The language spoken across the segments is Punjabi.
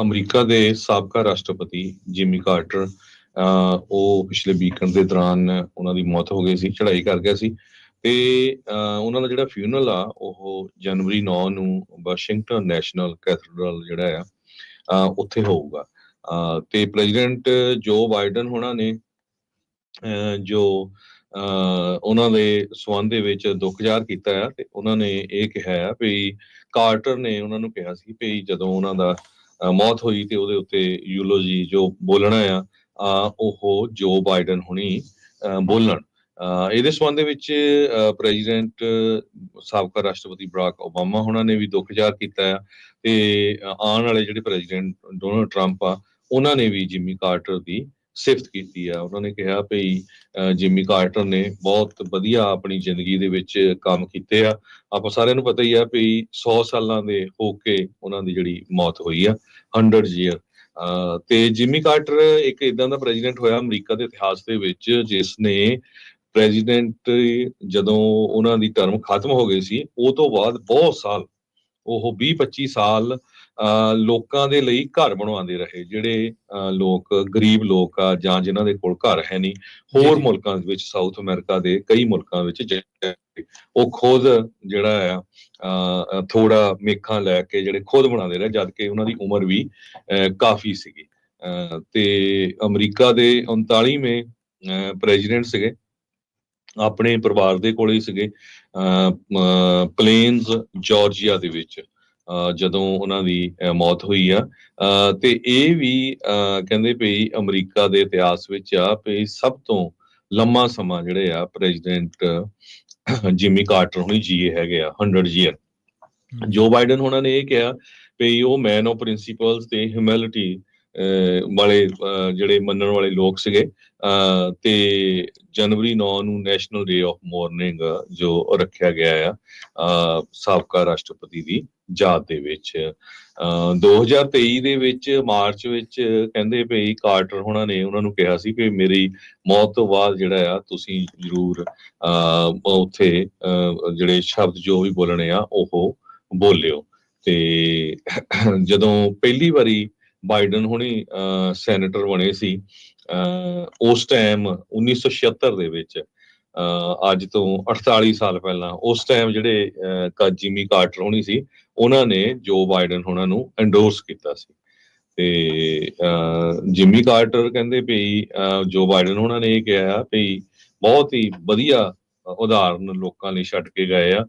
ਅਮਰੀਕਾ ਦੇ ਸਾਬਕਾ ਰਾਸ਼ਟਰਪਤੀ ਜਿਮੀ ਕਾਰਟਰ ਉਹ ਪਿਛਲੇ ਵੀਕਐਂਡ ਦੇ ਦੌਰਾਨ ਉਹਨਾਂ ਦੀ ਮੌਤ ਹੋ ਗਈ ਸੀ, ਚੜ੍ਹਾਈ ਕਰ ਗਿਆ ਸੀ ਤੇ ਉਹਨਾਂ ਦਾ ਜਿਹੜਾ ਫਿਊਨਰਲ ਆ, ਉਹ ਜਨਵਰੀ 9 ਨੂੰ ਵਾਸ਼ਿੰਗਟਨ ਨੈਸ਼ਨਲ ਕੈਥੇਡਰਲ ਜਿਹੜਾ ਆ ਉੱਥੇ ਹੋਊਗਾ। ਤੇ ਪ੍ਰੈਜ਼ੀਡੈਂਟ ਜੋ ਬਾਈਡਨ ਹੋਣਾ ਨੇ, ਅਹ ਜੋ, ਅਹ ਉਹਨਾਂ ਦੇ ਸਬੰਧ ਦੇ ਵਿੱਚ ਦੁੱਖ ਜ਼ਾਹਰ ਕੀਤਾ ਹੈ ਤੇ ਉਹਨਾਂ ਨੇ ਇਹ ਕਿਹਾ ਹੈ ਵੀ ਕਾਰਟਰ ਨੇ ਉਹਨਾਂ ਨੂੰ ਕਿਹਾ ਸੀ ਵੀ ਜਦੋਂ ਉਹਨਾਂ ਦਾ ਮੌਤ ਹੋਈ ਤੇ ਉਹਦੇ ਉੱਤੇ ਯੂਲੋਜੀ ਜੋ ਬੋਲਣਾ ਆ ਉਹ ਜੋ ਬਾਈਡਨ ਹੁਣੀ, ਅਹ ਬੋਲਣ। ਅਹ ਇਹਦੇ ਸਬੰਧ ਦੇ ਵਿੱਚ ਪ੍ਰੈਜ਼ੀਡੈਂਟ ਸਾਬਕਾ ਰਾਸ਼ਟਰਪਤੀ ਬਰਾਕ ਓਬਾਮਾ ਹੁਣਾਂ ਨੇ ਵੀ ਦੁੱਖ ਜ਼ਾਹਰ ਕੀਤਾ ਹੈ ਤੇ ਆਉਣ ਵਾਲੇ ਜਿਹੜੇ ਪ੍ਰੈਜ਼ੀਡੈਂਟ ਡੋਨਲਡ ਟਰੰਪ ਆ, ਉਹਨਾਂ ਨੇ ਵੀ ਜਿਮੀ ਕਾਰਟਰ ਦੀ ਸਿਫਤ ਕੀਤੀ ਆ। ਉਹਨਾਂ ਨੇ ਕਿਹਾ ਵੀ ਜਿਮੀ ਕਾਰਟਰ ਨੇ ਬਹੁਤ ਵਧੀਆ ਆਪਣੀ ਜ਼ਿੰਦਗੀ ਦੇ ਵਿੱਚ ਕੰਮ ਕੀਤੇ ਆ। ਆਪਾਂ ਸਾਰਿਆਂ ਨੂੰ ਪਤਾ ਹੀ ਆ ਵੀ 100 ਸਾਲਾਂ ਦੇ ਹੋ ਕੇ ਉਹਨਾਂ ਦੀ ਜਿਹੜੀ ਮੌਤ ਹੋਈ ਆ 100 ਈਅਰ ਤੇ ਜਿਮੀ ਕਾਰਟਰ ਇੱਕ ਇਦਾਂ ਦਾ ਪ੍ਰੈਜ਼ੀਡੈਂਟ ਹੋਇਆ ਅਮਰੀਕਾ ਦੇ ਇਤਿਹਾਸ ਦੇ ਵਿੱਚ, ਜਿਸ ਨੇ ਪ੍ਰੈਜ਼ੀਡੈਂਟ ਜਦੋਂ ਉਹਨਾਂ ਦੀ ਟਰਮ ਖਤਮ ਹੋ ਗਈ ਸੀ, ਉਹ ਤੋਂ ਬਾਅਦ ਬਹੁਤ ਸਾਲ ਉਹ 20 25 ਸਾਲ ਲੋਕਾਂ ਦੇ ਲਈ ਘਰ ਬਣਵਾਉਂਦੇ ਰਹੇ ਜਿਹੜੇ ਲੋਕ ਗਰੀਬ ਲੋਕ ਆ ਜਾਂ ਜਿਨ੍ਹਾਂ ਦੇ ਕੋਲ ਘਰ ਹੈ ਨਹੀਂ ਹੋਰ। ਮੁਲਕਾਂ ਵਿੱਚ ਸਾਊਥ ਅਮਰੀਕਾ ਦੇ ਕਈ ਮੁਲਕਾਂ ਵਿੱਚ ਜਿਹੜੇ ਉਹ ਖੁਦ ਜਿਹੜਾ ਆ ਥੋੜਾ ਮੇਖਾਂ ਲੈ ਕੇ ਜਿਹੜੇ ਖੁਦ ਬਣਾਉਂਦੇ ਰਹੇ ਜਦ ਕਿ ਉਹਨਾਂ ਦੀ ਉਮਰ ਵੀ ਕਾਫੀ ਸੀਗੀ ਤੇ ਅਮਰੀਕਾ ਦੇ 39ਵੇਂ ਪ੍ਰੈਜ਼ੀਡੈਂਟ ਸੀਗੇ ਆਪਣੇ ਪਰਿਵਾਰ ਦੇ ਕੋਲੇ ਹੀ ਸੀਗੇ ਪਲੇਨਸ ਜਾਰਜੀਆ ਦੇ ਵਿੱਚ ਜਦੋਂ ਉਹਨਾਂ ਦੀ ਮੌਤ ਹੋਈ ਆ। ਤੇ ਇਹ ਵੀ ਕਹਿੰਦੇ ਵੀ ਅਮਰੀਕਾ ਦੇ ਇਤਿਹਾਸ ਵਿੱਚ ਆ ਵੀ ਸਭ ਤੋਂ ਲੰਮਾ ਸਮਾਂ ਜਿਹੜੇ ਆ ਪ੍ਰੈਜ਼ੀਡੈਂਟ ਜਿਮੀ ਕਾਰਟਰ ਹੁਣੀ ਜੀਏ ਹੈਗੇ ਆ 100 ਈਅਰ ਜੋ ਬਾਈਡਨ ਉਹਨਾਂ ਨੇ ਇਹ ਕਿਹਾ ਵੀ ਉਹ ਮੈਨ ਆਫ ਪ੍ਰਿੰਸੀਪਲਸ ਤੇ ਹਿਊਮੈਲਿਟੀ ਵਾਲੇ ਜਿਹੜੇ ਮੰਨਣ ਵਾਲੇ ਲੋਕ ਸੀਗੇ, ਅਹ ਤੇ ਜਨਵਰੀ 9 ਨੂੰ ਨੈਸ਼ਨਲ ਡੇ ਆਫ ਮਾਰਨਿੰਗ ਜੋ ਰੱਖਿਆ ਗਿਆ ਆ ਸਾਬਕਾ ਰਾਸ਼ਟਰਪਤੀ ਦੀ ਯਾਦ ਦੇ ਵਿੱਚ। ਅਹ 2023 ਦੇ ਵਿੱਚ, ਮਾਰਚ ਵਿੱਚ ਕਹਿੰਦੇ ਵੀ ਕਾਰਟਰ ਹੋਣਾ ਨੇ, ਉਹਨਾਂ ਨੂੰ ਕਿਹਾ ਸੀ ਕਿ ਮੇਰੀ ਮੌਤ ਤੋਂ ਬਾਅਦ ਜਿਹੜਾ ਆ, ਤੁਸੀਂ ਜ਼ਰੂਰ, ਅਹ ਉੱਥੇ, ਅਹ ਜਿਹੜੇ ਸ਼ਬਦ ਜੋ ਵੀ ਬੋਲਣੇ ਆ, ਉਹ ਬੋਲਿਓ। ਤੇ ਜਦੋਂ ਪਹਿਲੀ ਵਾਰੀ ਬਾਈਡਨ ਹੁਣੀ ਸੈਨੇਟਰ ਬਣੇ ਸੀ, ਅਹ, ਉਸ ਟਾਈਮ 1976 ਦੇ ਵਿੱਚ, ਅਹ, ਅੱਜ ਤੋਂ 48 ਸਾਲ ਪਹਿਲਾਂ, ਉਸ ਟਾਈਮ ਜਿਹੜੇ, ਅਹ ਜਿਮੀ ਕਾਰਟਰ ਹੋਣੀ ਸੀ, ਉਹਨਾਂ ਨੇ ਜੋ ਬਾਈਡਨ ਉਹਨਾਂ ਨੂੰ ਐਂਡੋਰਸ ਕੀਤਾ ਸੀ। ਤੇ, ਅਹ, ਜਿਮੀ ਕਾਰਟਰ ਕਹਿੰਦੇ ਵੀ ਜੋ ਬਾਈਡਨ ਉਹਨਾਂ ਨੇ ਇਹ ਕਿਹਾ ਵੀ ਬਹੁਤ ਹੀ ਵਧੀਆ ਉਦਾਹਰਨ ਲੋਕਾਂ ਲਈ ਛੱਡ ਕੇ ਗਏ ਆ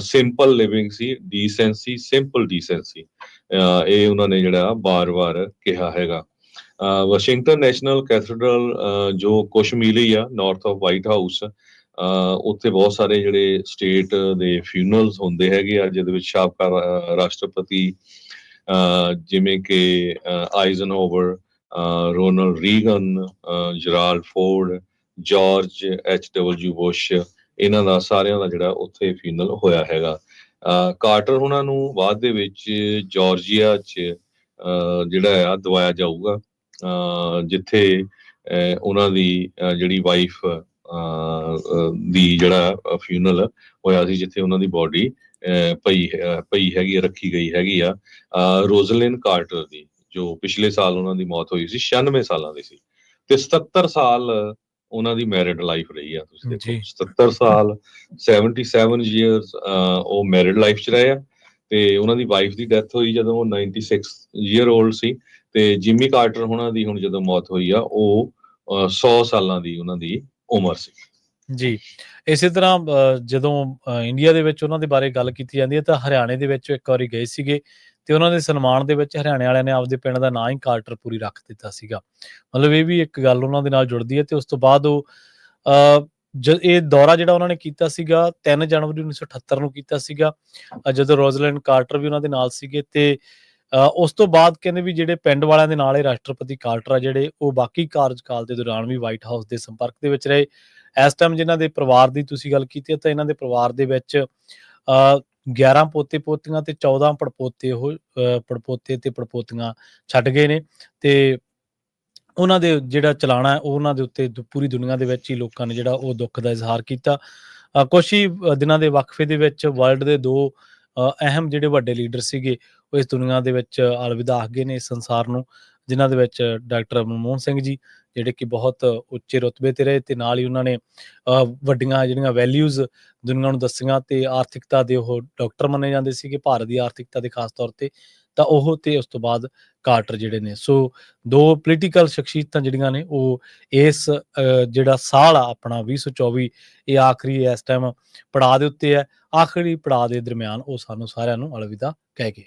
ਸਿੰਪਲ ਲਿਵਿੰਗ ਸੀ ਡੀਸੈਂਸੀ ਸਿੰਪਲ ਡੀਸੈਂਸੀ ਇਹ ਉਹਨਾਂ ਨੇ ਜਿਹੜਾ ਬਾਰ-ਬਾਰ ਕਿਹਾ ਹੈਗਾ। ਵਾਸ਼ਿੰਗਟਨ ਨੈਸ਼ਨਲ ਕੈਥੇਡਰਲ ਜੋ ਕੁਛ ਆ ਨਾਰਥ ਆਫ ਵਾਈਟ ਹਾਊਸ ਉੱਥੇ ਬਹੁਤ ਸਾਰੇ ਜਿਹੜੇ ਸਟੇਟ ਦੇ ਫਿਊਨਰਲਸ ਹੁੰਦੇ ਹੈਗੇ ਆ, ਜਿਹਦੇ ਵਿੱਚ ਸਾਬਕਾ ਰਾਸ਼ਟਰਪਤੀ ਜਿਵੇਂ ਕਿ Eisenhower Ronald Reagan Gerald Ford George H W Bush ਇਹਨਾਂ ਦਾ, ਸਾਰਿਆਂ ਦਾ ਜਿਹੜਾ ਉੱਥੇ ਫਿਊਨਰਲ ਹੋਇਆ ਹੈਗਾ। ਅਹ ਕਾਰਟਰ ਉਹਨਾਂ ਨੂੰ ਬਾਅਦ ਦੇ ਵਿੱਚ ਜਾਰਜੀਆ 'ਚ ਜਿਹੜਾ ਆ, ਦਵਾਇਆ ਜਾਊਗਾ। ਜਿੱਥੇ ਉਹਨਾਂ ਦੀ ਜਿਹੜੀ ਵਾਈਫ ਦੀ ਜਿਹੜਾ ਫਿਊਨਲ ਹੋਇਆ ਸੀ, ਜਿੱਥੇ ਉਹਨਾਂ ਦੀ ਬਾਡੀ ਪਈ ਹੈ- ਪਈ ਹੈਗੀ ਰੱਖੀ ਗਈ ਹੈਗੀ ਆ ਰੋਜ਼ਲਿਨ ਕਾਰਟਰ ਦੀ, ਜੋ ਪਿਛਲੇ ਸਾਲ ਉਹਨਾਂ ਦੀ ਮੌਤ ਹੋਈ ਸੀ 96 ਸਾਲਾਂ ਦੀ ਸੀ। ਤੇ 77 ਸਾਲ ਉਹਨਾਂ ਦੀ ਮੈਰਿਡ ਲਾਈਫ ਰਹੀ ਆ ਤੁਸੀਂ ਦੇਖੋ ਜੀ। 77 ਸਾਲ 77 ਇਅਰਸ ਉਹ ਮੈਰਿਡ ਲਾਈਫ ਚ ਰਹੇ ਆ ਤੇ ਉਹਨਾਂ ਦੀ ਵਾਈਫ ਦੀ ਡੈਥ ਹੋਈ ਜਦੋਂ ਉਹ 96 ਈਅਰ 올ਡ ਸੀ ਤੇ ਜਿਮੀ ਕਾਰਟਰ ਉਹਨਾਂ ਦੀ ਹੁਣ ਜਦੋਂ ਮੌਤ ਹੋਈ ਆ ਉਹ ਅਹ, 100 ਸਾਲਾਂ ਦੀ ਉਹਨਾਂ ਦੀ ਉਮਰ ਸੀ ਜੀ ਇਸੇ ਤਰ੍ਹਾਂ ਜਦੋਂ ਇੰਡੀਆ ਦੇ ਵਿੱਚ ਉਹਨਾਂ ਦੇ ਬਾਰੇ ਗੱਲ ਕੀਤੀ ਜਾਂਦੀ ਹੈ ਤਾਂ ਹਰਿਆਣੇ ਦੇ ਵਿੱਚ ਇੱਕ ਵਾਰੀ ਗਏ ਸੀਗੇ ਤੇ ਉਹਨਾਂ ਦੇ ਸਨਮਾਨ ਦੇ ਵਿੱਚ ਹਰਿਆਣੇ ਵਾਲਿਆਂ ਨੇ ਆਪਦੇ ਪਿੰਡ ਦਾ ਨਾਂ ਹੀ ਕਾਰਟਰਪੁਰੀ ਰੱਖ ਦਿੱਤਾ ਸੀਗਾ। ਮਤਲਬ ਇਹ ਵੀ ਇੱਕ ਗੱਲ ਉਹਨਾਂ ਦੇ ਨਾਲ ਜੁੜਦੀ ਹੈ ਤੇ ਉਸ ਤੋਂ ਬਾਅਦ ਉਹ ਇਹ ਦੌਰਾ ਜਿਹੜਾ ਉਹਨਾਂ ਨੇ ਕੀਤਾ ਸੀਗਾ 3 ਜਨਵਰੀ 1978 ਨੂੰ ਕੀਤਾ ਸੀਗਾ। ਜਦੋਂ ਰੋਜ਼ਲੈਂਡ ਕਾਰਟਰ ਵੀ ਉਹਨਾਂ ਦੇ ਨਾਲ ਸੀਗੇ ਤੇ ਅ, ਉਸ ਤੋਂ ਬਾਅਦ ਕਹਿੰਦੇ ਵੀ ਜਿਹੜੇ ਪਿੰਡ ਵਾਲਿਆਂ ਦੇ ਨਾਲ ਇਹ ਰਾਸ਼ਟਰਪਤੀ ਕਾਰਟਰ ਆ ਜਿਹੜੇ ਉਹ ਬਾਕੀ ਕਾਰਜਕਾਲ ਦੇ ਦੌਰਾਨ ਵੀ ਵਾਈਟ ਹਾਊਸ ਦੇ ਸੰਪਰਕ ਦੇ ਵਿੱਚ ਰਹੇ। ਇਸ ਟਾਈਮ ਜਿਨ੍ਹਾਂ ਦੇ ਪਰਿਵਾਰ ਦੀ ਤੁਸੀਂ ਗੱਲ ਕੀਤੀ ਤਾਂ ਇਹਨਾਂ ਦੇ ਪਰਿਵਾਰ ਦੇ ਵਿੱਚ ਅ 11 ਪੋਤੇ ਪੋਤੀਆਂ ਤੇ 14 ਪੜਪੋਤੇ ਉਹ ਪੜਪੋਤੇ ਤੇ ਪੜਪੋਤੀਆਂ ਛੱਡ ਗਏ ਨੇ ਤੇ ਉਹਨਾਂ ਦੇ ਜਿਹੜਾ ਚਲਾਣਾ ਉਹਨਾਂ ਦੇ ਉੱਤੇ ਪੂਰੀ ਦੁਨੀਆ ਦੇ ਵਿੱਚ ਹੀ ਲੋਕਾਂ ਨੇ ਜਿਹੜਾ ਉਹ ਦੁੱਖ ਦਾ ਇਜ਼ਹਾਰ ਕੀਤਾ। ਕੁਝ ਹੀ ਦਿਨਾਂ ਦੇ ਵਕਫੇ ਦੇ ਵਿੱਚ ਵਰਲਡ ਦੇ ਦੋ ਅ, ਅਹਿਮ ਜਿਹੜੇ ਵੱਡੇ ਲੀਡਰ ਸੀਗੇ ਉਹ ਇਸ ਦੁਨੀਆ ਦੇ ਵਿੱਚ ਅਲਵਿਦਾ ਆਖ ਗਏ ਨੇ ਇਸ ਸੰਸਾਰ ਨੂੰ ਜਿਨ੍ਹਾਂ ਦੇ ਵਿੱਚ ਡਾਕਟਰ ਮਨਮੋਹਨ ਸਿੰਘ ਜੀ ਜਿਹੜੇ ਕਿ ਬਹੁਤ ਉੱਚੇ ਰੁਤਬੇ ਤੇ ਰਹੇ ਤੇ ਨਾਲ ਹੀ ਉਹਨਾਂ ਨੇ ਵੱਡੀਆਂ ਜਿਹੜੀਆਂ ਵੈਲਿਊਜ਼ ਦੁਨੀਆ ਨੂੰ ਦੱਸੀਆਂ ਤੇ ਆਰਥਿਕਤਾ ਦੇ ਉਹ ਡਾਕਟਰ ਮੰਨੇ ਜਾਂਦੇ ਸੀਗੇ, ਭਾਰਤ ਦੀ ਆਰਥਿਕਤਾ ਦੇ ਖਾਸ ਤੌਰ ਤੇ, ਤਾਂ ਉਹ ਤੇ ਉਸ ਤੋਂ ਬਾਅਦ ਕਾਰਟਰ ਜਿਹੜੇ ਨੇ। ਸੋ, ਦੋ ਪੋਲੀਟੀਕਲ ਸ਼ਖਸੀਅਤਾਂ ਜਿਹੜੀਆਂ ਨੇ, ਉਹ ਇਸ ਜਿਹੜਾ ਸਾਲ ਆ ਆਪਣਾ 2024 ਇਹ ਆਖਰੀ ਇਸ ਟਾਈਮ ਪੜਾਅ ਦੇ ਉੱਤੇ ਹੈ। ਆਖਰੀ ਪੜਾਅ ਦੇ ਦਰਮਿਆਨ ਉਹ ਸਾਨੂੰ ਸਾਰਿਆਂ ਨੂੰ ਅਲਵਿਦਾ ਕਹਿ ਗਏ